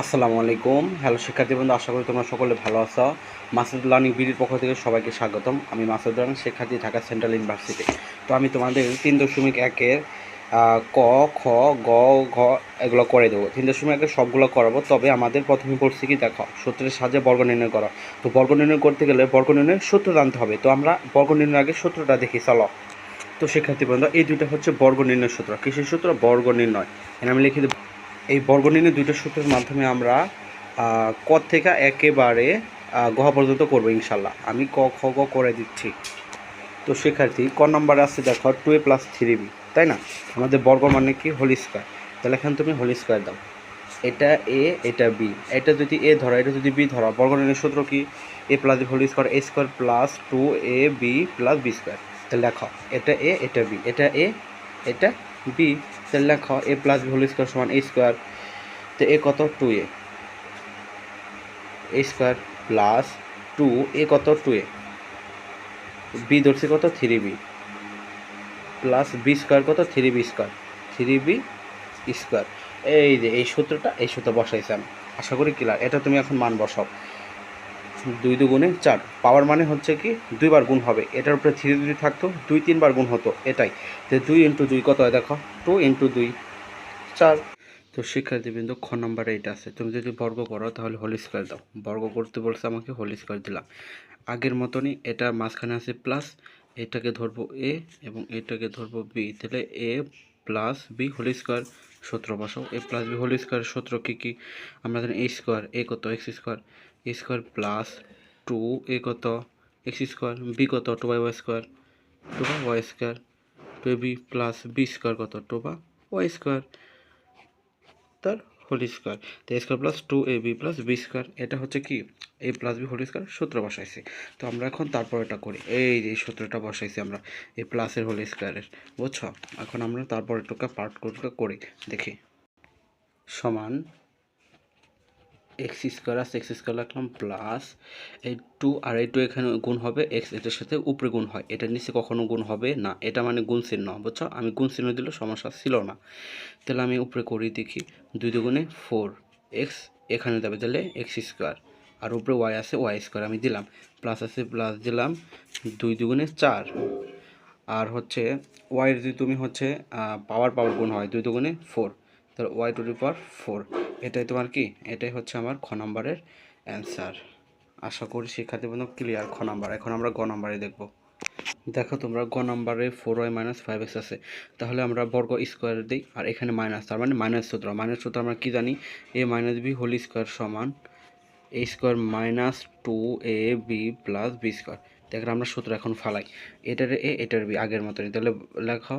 আসসালামু আলাইকুম। হ্যালো শিক্ষার্থী বন্ধু, আশা করি তোমরা সকলে ভালো আছো। মাসুদ লার্নিং বিডির পক্ষ থেকে সবাইকে স্বাগতম। আমি মাসুদ রান শিক্ষার্থী, ঢাকা সেন্ট্রাল ইউনিভার্সিটি। তো আমি তোমাদের তিন দশমিক একের ক, খ, গ, ঘ এগুলো করে দেবো। তিন দশমিক একের সবগুলো করাবো। তবে আমাদের প্রথমে পড়ছি কি দেখো, সূত্রের সাহায্যে বর্গ নির্ণয় করা। তো বর্গ নির্ণয় করতে গেলে বর্গ নির্ণয়ের সূত্র জানতে হবে। তো আমরা বর্গ নির্ণয়ের আগে সূত্রটা দেখি, চলো। তো শিক্ষার্থী বন্ধু, এই দুইটা হচ্ছে বর্গ নির্ণয় সূত্র। কিসের সূত্র? বর্গ নির্ণয়। এখানে আমি লিখে দেবো এই বর্গ নির্ণয় দুইটা সূত্রের মাধ্যমে আমরা ক থেকে একেবারে গহ পর্যন্ত করব ইনশাল্লাহ। আমি ক, খ, গ করে দিচ্ছি। তো শিক্ষার্থী, ক নম্বরে আছে দেখো two a plus three b তাই না? আমাদের বর্গ মানে কি? হোল স্কোয়ার তাহলে এখানে তুমি হোল স্কোয়ার দাও। এটা এ এটা বি এটা যদি এ ধরো, এটা যদি বি ধরো বর্গ নির্ণয় সূত্র কি? A plus whole square a square plus two a b plus b square তাহলে লেখো এটা এ এটা বি এটা এ এটা বি তাহলে লেখো, এ প্লাস হোল স্কোয়ার সমান এ স্কোয়ার তো এ কত? Two a a square plus two a কত? টু এ বি ধরছি কত? Three b plus b square কত? Three b square three b square এই যে, এই সূত্রটা, এই সূত্র বসাইছি আমি। আশা করি ক্লিয়ার এটা তুমি এখন মান বসাও। দুই দুগুণে চার। পাওয়ার মানে হচ্ছে কি, দুইবার গুণ হবে। এটার উপরে থ্রি যদি থাকতো, দুই তিনবার গুণ হতো। এটাই। তো দুই ইন্টু দুই কত হয় দেখো? টু ইন্টু দুই, চার। তো শিক্ষার্থীবৃন্দ, খ নম্বরে এটা আছে। তুমি যদি বর্গ করো, তাহলে হোল স্কোয়ার দাও। বর্গ করতে বলছে আমাকে হোল স্কোয়ার দিলাম। আগের মতনই এটা মাঝখানে আছে প্লাস এটাকে ধরবো এ এবং এটাকে ধরবো বি তাহলে a plus b whole square সূত্র বসাও। A plus b whole square সূত্র কী কী? আমরা জানি এ স্কোয়ার এ কত? X square a square plus two a কত? এক্স স্কোয়ার বি কত? Two by y square two by y square two b plus b square কত? টু বা ওয়াই স্কোয়ার তার হোল স্কোয়ার তো a square plus two a b plus b square এটা হচ্ছে কি? A plus b whole square সূত্র বসাইছি। তো আমরা এখন তারপর এটা করি। এই যে সূত্রটা বসাইছি আমরা এই প্লাসের হোল স্কোয়ারের বুঝছ? এখন আমরা তারপর এটুকা পার্ট করি। দেখি। সমান এক্স স্কোয়ার আছে, এক্স স্কোয়ার রাখলাম প্লাস এই টু আর এই টু এখানে গুণ হবে, এক্স এটার সাথে উপরে গুণ হয়। এটার নিচে কখনো গুণ হবে না। এটা মানে গুণ চিহ্ন, বুঝছ? আমি গুণ চিহ্ন দিলে সমস্যা ছিল না। তাহলে আমি উপরে করি দেখি। দুই দুগুণে ফোর এক্স এখানে যাবে তাহলে এক্স স্কোয়ার। আর উপরে ওয়াই আছে ওয়াই স্কোয়ার আমি দিলাম। প্লাস আছে প্লাস দিলাম দুই দুগুণে চার। আর হচ্ছে ওয়াইয়ের যদি তুমি হচ্ছে পাওয়ার পাওয়ার গুণ হয়, দুই দুগুণে ফোর তাহলে y to the power four এটাই তোমার কি? এটাই হচ্ছে আমার খ নম্বরের অ্যান্সার আশা করি শিক্ষার্থী বন্ধু ক্লিয়ার খ নাম্বার। এখন আমরা গ নাম্বারে দেখব। দেখো তোমরা গ নাম্বারে four y minus five x আছে। তাহলে আমরা বর্গ স্কোয়ার দিই আর এখানে মাইনাস তার মানে মাইনাস সূত্র। মাইনাস সূত্র আমরা কী জানি? A minus b whole square সমান a square minus two a b plus b square দেখেন আমরা সূত্র এখন ফালাই। এটার এ, এটার বি আগের মতনই। তাহলে লেখো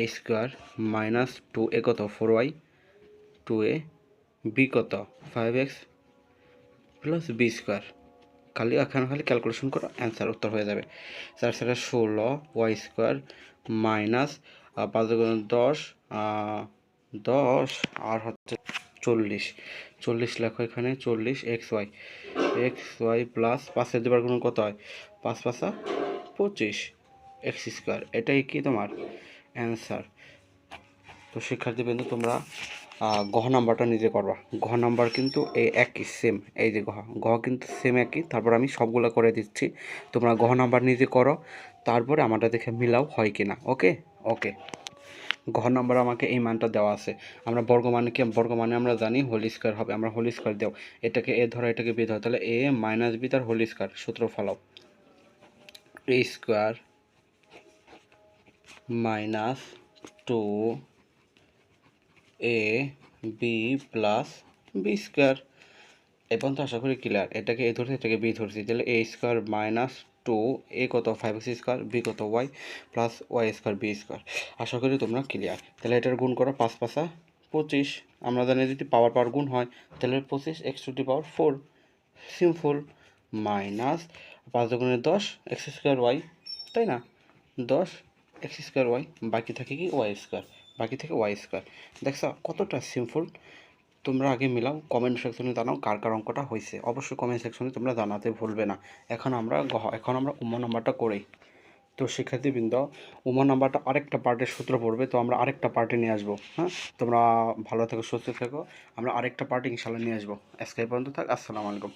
a square minus two a কত? Four y two a b কত? Five x plus b square খালি এখানে খালি ক্যালকুলেশন করো অ্যান্সার উত্তর হয়ে যাবে। চার সাথে ষোলো ওয়াই স্কোয়ার মাইনাস পাঁচ দশ দশ, আর হচ্ছে চল্লিশ। চল্লিশ লেখো এখানে, চল্লিশ x y x y plus পাঁচের দুবার গুণ কত হয়? পাঁচ পাঁচা পঁচিশ। এক্স স্কোয়ার এটাই কি তোমার? অ্যান্সার। তো শিক্ষার্থীবৃন্দ, তোমরা গহ নাম্বারটা নিজে করবা। গহ নাম্বার কিন্তু এই একই সেম এই যে গহ। গহ কিন্তু সেম একই। তারপর আমি সবগুলো করে দিচ্ছি। তোমরা গহ নাম্বার নিজে করো। তারপরে আমারটা দেখে মিলাও হয় কি না ওকে? ওকে। গহ নাম্বার আমাকে এই মানটা দেওয়া আছে। আমরা বর্গ মানে কি বর্গ মানে আমরা জানি হোল স্কোয়ার হবে। আমরা হোল স্কোয়ার দেও। এটাকে এ ধরো, এটাকে বি ধরো। তাহলে এ মাইনাস বি তার হোল স্কোয়ার। সূত্র ফলাও। A square minus two a b plus b square এই পর্যন্ত আশা করি ক্লিয়ার এটাকে এ ধরছি, এটাকে বি ধরছি। তাহলে a square minus two a কত? ফাইভ এক্স স্কোয়ার বি কত? Y plus y square b square আশা করি তোমরা ক্লিয়ার তাহলে এটার গুণ করো পাঁচ পাঁচা পঁচিশ। আমরা জানি যদি পাওয়ার পাওয়ার গুণ হয়, তাহলে পঁচিশ x to the power four simple minus পাঁচ দশ এক্স স্কোয়ার ওয়াই তাই না? দশ এক্স স্কোয়ার ওয়াই বাকি থাকে কি ওয়াই স্কোয়ার, বাকি থেকে ওয়াই স্কোয়ার। দেখছ কতটা সিম্পল? তোমরা আগে মিলাও কমেন্ট সেকশনে জানাও কার কার অঙ্কটা হয়েছে। অবশ্যই কমেন্ট সেকশনে তোমরা জানাতে ভুলবে না। এখন আমরা এখন আমরা উম্ম নাম্বারটা করি। তো শিক্ষার্থীবৃন্দ, উমা নাম্বারটা আরেকটা পার্টের সূত্র পড়বে, তো আমরা আরেকটা পার্টে নিয়ে আসব হ্যাঁ? তোমরা ভালো থেকো, সুস্থ থেকো। আমরা আরেকটা পার্টে ইনশাল্লাহ নিয়ে আসব। আজকে পর্যন্ত থাক, আসসালামু আলাইকুম।